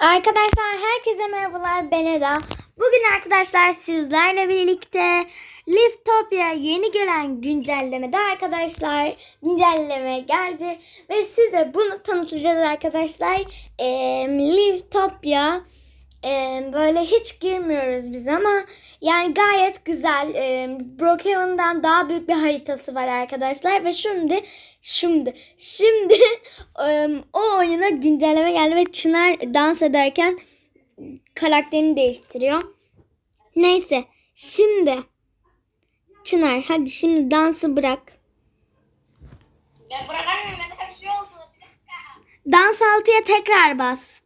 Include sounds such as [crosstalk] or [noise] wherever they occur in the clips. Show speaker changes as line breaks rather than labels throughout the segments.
Arkadaşlar herkese merhabalar ben Eda. Bugün arkadaşlar sizlerle birlikte Liftopia yeni gelen güncellemede arkadaşlar güncelleme geldi ve size bunu tanıtacağız arkadaşlar. Ee, Liftopia ee, böyle hiç girmiyoruz biz ama yani gayet güzel. Ee, Brookhaven'dan daha büyük bir haritası var arkadaşlar ve şimdi şimdi şimdi [laughs] em, o oyuna güncelleme geldi ve Çınar dans ederken karakterini değiştiriyor. Neyse şimdi Çınar hadi şimdi dansı bırak.
Ben bırakamıyorum. Bir şey oldu. Bir dakika.
Dans altıya tekrar bas.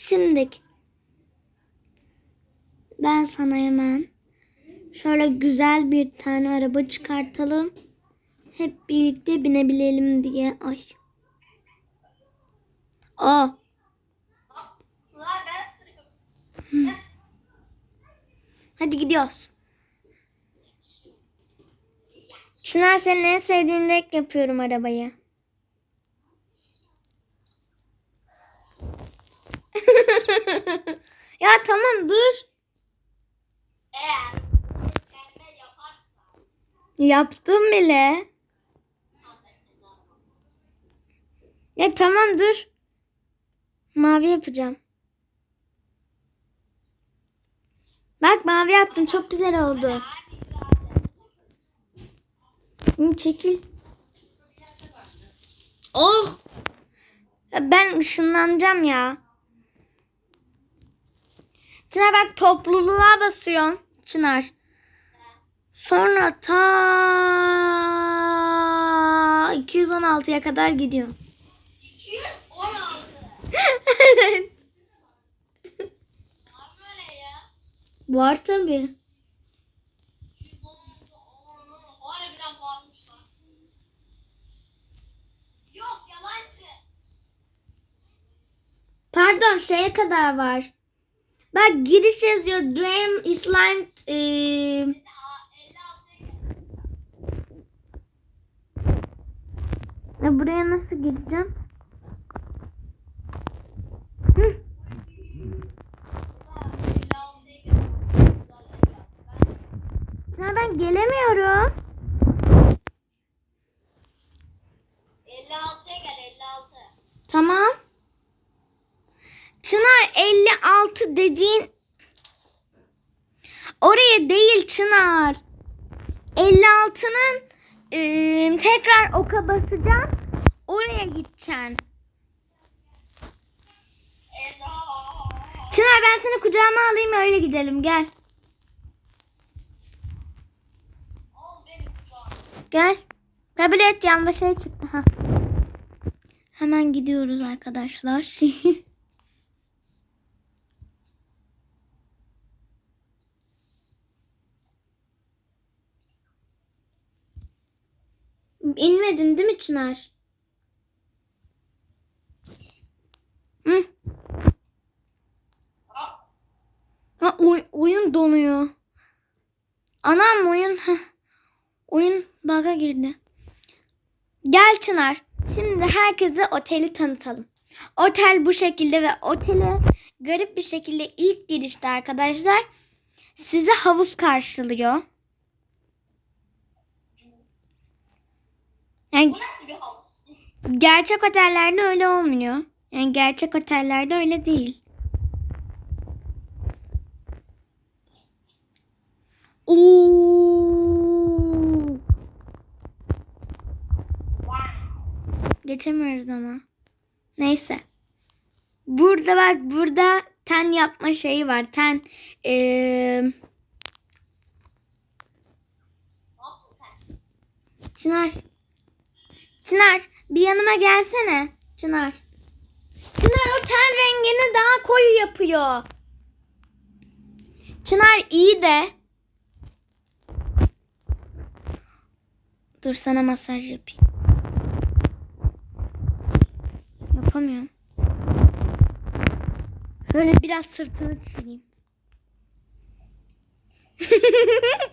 Şimdi ben sana hemen şöyle güzel bir tane araba çıkartalım. Hep birlikte binebilelim diye. Ay. Aa, hadi gidiyoruz. Çınar senin en sevdiğin renk yapıyorum arabayı. Ya tamam dur.
Eğer.
Yaptım bile. Ya tamam dur. Mavi yapacağım. Bak mavi yaptım. Çok güzel oldu. Çekil. Oh. Ben ışınlanacağım ya. Çınar bak topluluğa basıyorsun. Çınar. Sonra ta 216'ya kadar gidiyor.
216. [laughs]
evet.
Var
tabi.
216. Onun harbiden varmış lan. Yok yalancı.
Pardon şeye kadar var. Bak giriş yazıyor. Dream Island. eee,
Bir de a- 56'ya gel.
ya buraya nasıl gireceğim? Hı.
56'ya gel.
Çınar ben gelemiyorum.
56'ya gel 56.
Tamam. Çınar 56 dediğin oraya değil Çınar. 56'nın ıı, tekrar oka basacaksın. Oraya gideceksin. Çınar ben seni kucağıma alayım öyle gidelim gel. Gel. Kabul et yanlış şey çıktı. Ha. Hemen gidiyoruz arkadaşlar. [laughs] İnmedin değil mi Çınar? Hı. Ha, oy- oyun donuyor. Anam oyun. Heh. Oyun bug'a girdi. Gel Çınar. Şimdi herkese oteli tanıtalım. Otel bu şekilde ve otele garip bir şekilde ilk girişte arkadaşlar sizi havuz karşılıyor. Yani gerçek otellerde öyle olmuyor. Yani gerçek otellerde öyle değil. Oo. Geçemiyoruz ama. Neyse. Burada bak burada ten yapma şeyi var. Ten
sen?
Çınar. Çınar bir yanıma gelsene. Çınar. Çınar o ten rengini daha koyu yapıyor. Çınar iyi de. Dur sana masaj yapayım. Yapamıyorum. Şöyle biraz sırtını çizeyim. [laughs]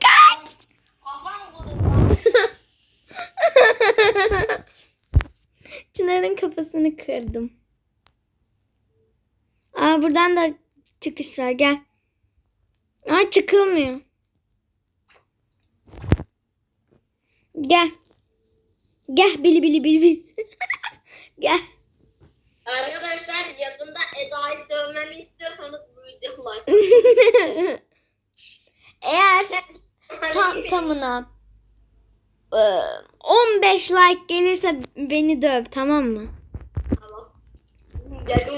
[laughs] Çınar'ın kafasını kırdım. Aa buradan da çıkış var gel. Aa çıkılmıyor. Gel. Gel bili bili bili bili. [laughs] gel.
Arkadaşlar yakında Eda'yı dövmemi istiyorsanız bu videoyu like. [laughs]
Eğer tam tamına 15 like gelirse beni döv tamam mı?
Tamam. Geldim.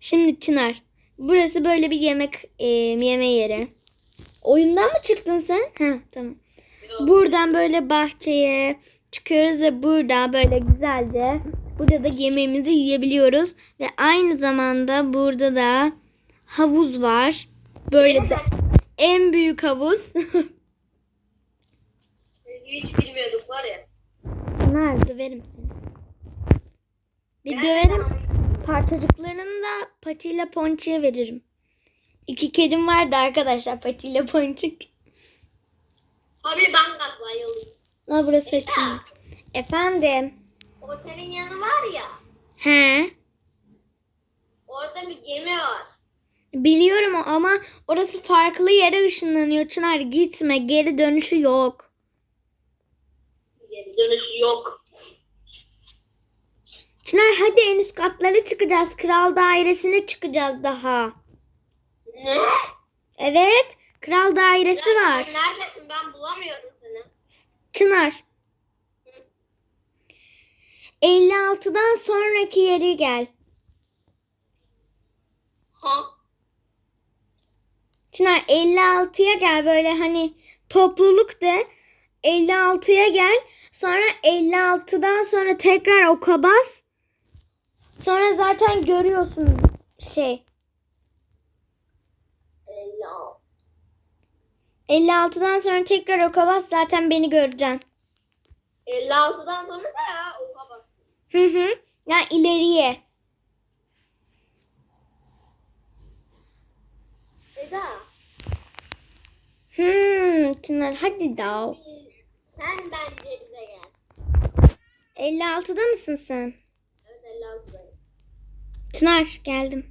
Şimdi Çınar. Burası böyle bir yemek e, yeme yeri. Oyundan mı çıktın sen? Ha tamam.
Yok.
Buradan böyle bahçeye çıkıyoruz ve burada böyle güzelce burada da yemeğimizi yiyebiliyoruz ve aynı zamanda burada da havuz var. Böyle de en büyük havuz. [laughs]
Hiç bilmiyorduk var ya.
Çınar döverim seni. Bir döverim. Parçacıklarını da patiyle ponçiye veririm. İki kedim vardı arkadaşlar patiyle ponçik.
Abi ben gaz bayıldım.
Aa burası açılıyor. Efendim.
Otelin yanı var ya.
He.
Orada bir gemi var.
Biliyorum ama orası farklı yere ışınlanıyor. Çınar gitme. Geri dönüşü yok.
Geri dönüşü yok.
Çınar hadi en üst katlara çıkacağız. Kral dairesine çıkacağız daha.
Ne?
Evet. Kral dairesi
Sen
var.
neredesin? Ben bulamıyorum seni.
Çınar. 56'dan sonraki yere gel.
Ha?
Çınar 56'ya gel böyle hani topluluk de 56'ya gel. Sonra 56'dan sonra tekrar oka bas. Sonra zaten görüyorsun şey.
Ella.
56'dan sonra tekrar oka bas zaten beni göreceksin.
56'dan sonra da ya oha bak.
Hı hı. Yani ileriye.
Eda.
Hmm, Çınar hadi daha.
Sen bence bize gel.
56'da mısın sen?
Evet 56'dayım.
Çınar geldim.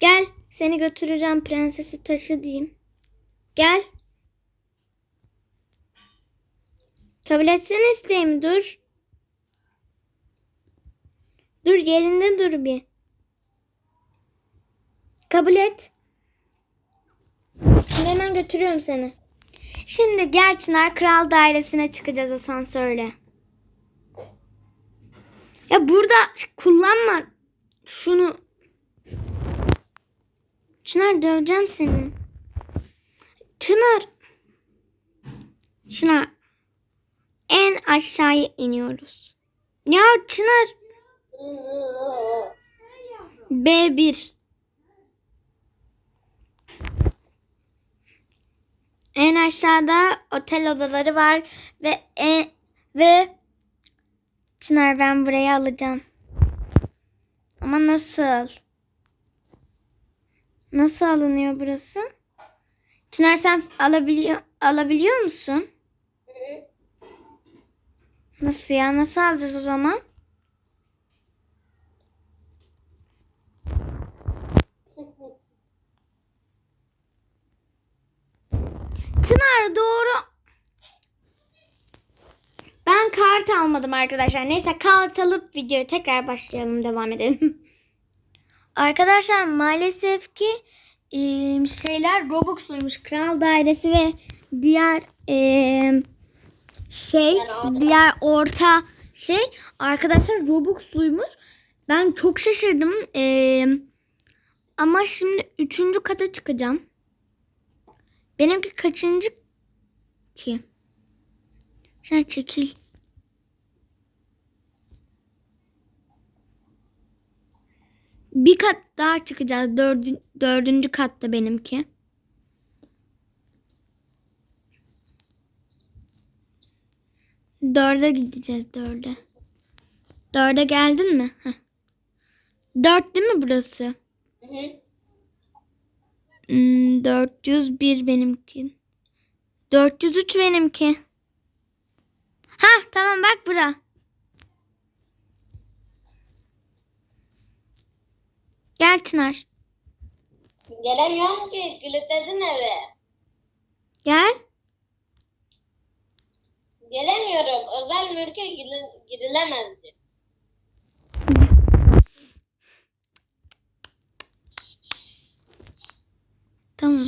Gel seni götüreceğim prensesi taşı diyeyim. Gel. Kabul etsene isteğimi dur. Dur yerinde dur bir. Kabul et. Şimdi hemen götürüyorum seni. Şimdi gel Çınar kral dairesine çıkacağız asansörle. Ya burada kullanma şunu. Çınar döveceğim seni. Çınar. Çınar. En aşağıya iniyoruz. Ya Çınar. B1. En aşağıda otel odaları var ve en, ve Çınar ben burayı alacağım. Ama nasıl? Nasıl alınıyor burası? Çınar sen alabiliyor alabiliyor musun? Nasıl ya? Nasıl alacağız o zaman? Çınar doğru. Ben kart almadım arkadaşlar. Neyse kart alıp videoya tekrar başlayalım. Devam edelim. [laughs] Arkadaşlar maalesef ki e, şeyler Robux'luymuş. Kral Dairesi ve diğer e, şey diğer orta şey arkadaşlar Robux'luymuş. Ben çok şaşırdım. E, ama şimdi üçüncü kata çıkacağım. Benimki kaçıncı ki? Sen çekil. Bir kat daha çıkacağız. Dördün, dördüncü katta benimki. Dörde gideceğiz dörde. Dörde geldin mi? Heh. Dört değil mi burası?
Hı hı.
Hmm, 401 benimki. 403 benimki. Ha tamam bak bura. Gel Çınar.
Gelemiyorum ki. Kilitledin evi.
Gel.
Gelemiyorum. Özel mülke giri- girilemez diyor.
Tamam.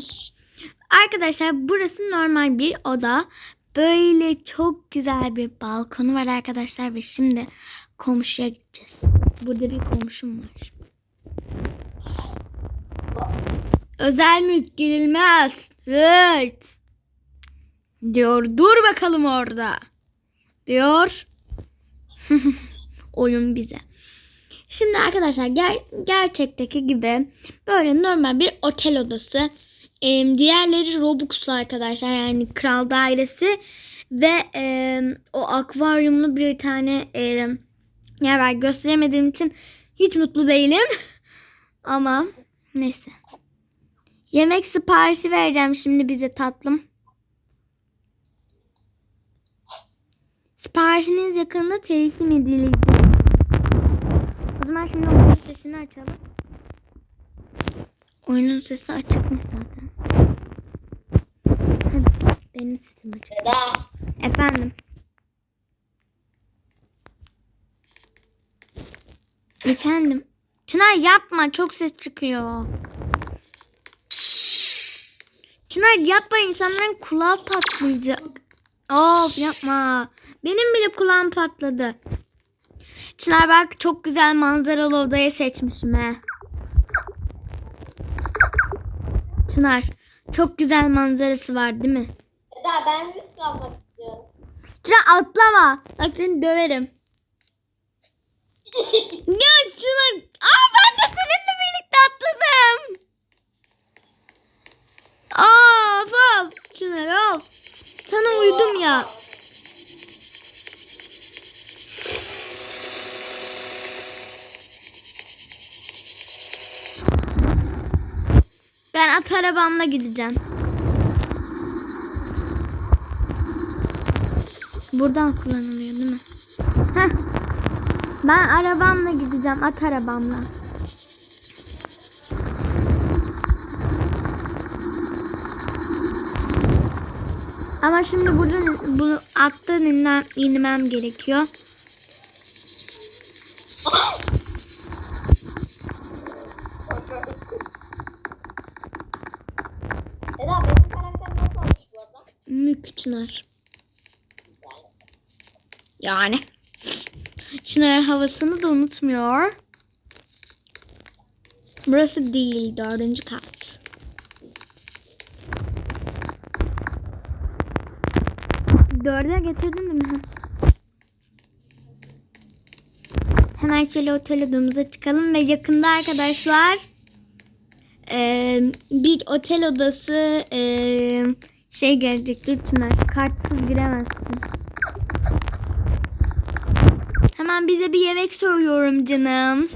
Arkadaşlar burası normal bir oda. Böyle çok güzel bir balkonu var arkadaşlar ve şimdi komşuya gideceğiz. Burada bir komşum var. Özel mülk girilmez. Evet. Diyor. Dur bakalım orada. Diyor. [laughs] Oyun bize. Şimdi arkadaşlar ger- gerçekteki gibi böyle normal bir otel odası. Em, diğerleri Robux'lu arkadaşlar yani kral dairesi ve em, o akvaryumlu bir tane em, yer var. Gösteremediğim için hiç mutlu değilim. [laughs] Ama neyse. Yemek siparişi vereceğim şimdi bize tatlım. Siparişiniz yakında teslim edilecek. O zaman şimdi oyunun sesini açalım. Oyunun sesi açıkmış zaten. Hadi benim sesim açık.
Eda.
Efendim. Efendim. Çınar yapma çok ses çıkıyor. Çınar yapma insanların kulağı patlayacak. Of yapma. Benim bile kulağım patladı. Çınar bak çok güzel manzaralı odayı seçmişim he. Çınar çok güzel manzarası var değil mi?
Eda ben risk almak istiyorum.
Çınar atlama. Bak seni döverim. [laughs] ya Çınar. Aa ben de seninle birlikte atladım. Aa of Çınar of. Sana uydum ya. Ben at arabamla gideceğim. Buradan kullanılıyor değil mi? Heh. Ben arabamla gideceğim. At arabamla. Ama şimdi buradan bunu attan inmem, inmem gerekiyor.
Eda benim karakterim nasıl olmuş bu arada?
Mük Çınar. Yani. [laughs] Çınar havasını da unutmuyor. Burası değil. Dördüncü kat. Dörde getirdin değil mi? Hemen şöyle otel odamıza çıkalım ve yakında arkadaşlar eee, bir otel odası eee, şey gelecek. Dur. Kartsız giremezsin. Hemen bize bir yemek söylüyorum canım.